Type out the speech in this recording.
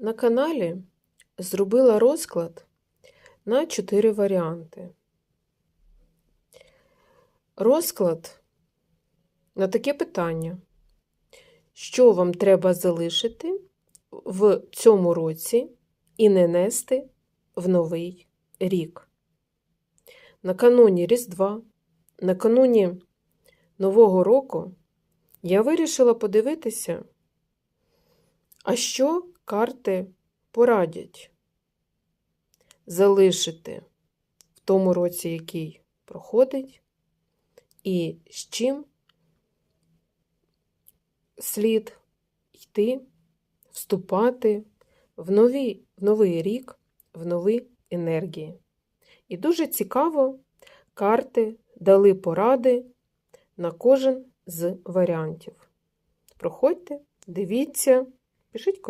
На каналі зробила розклад на 4 варіанти. Розклад на таке питання. Що вам треба залишити в цьому році і не нести в новий рік? Накануні Різдва, накануні Нового року я вирішила подивитися, а що карти порадять залишити в тому році, який проходить, і з чим слід йти, вступати в, нові, в новий рік, в нові енергії. І дуже цікаво, карти дали поради на кожен з варіантів. Проходьте, дивіться, пишіть коментарі.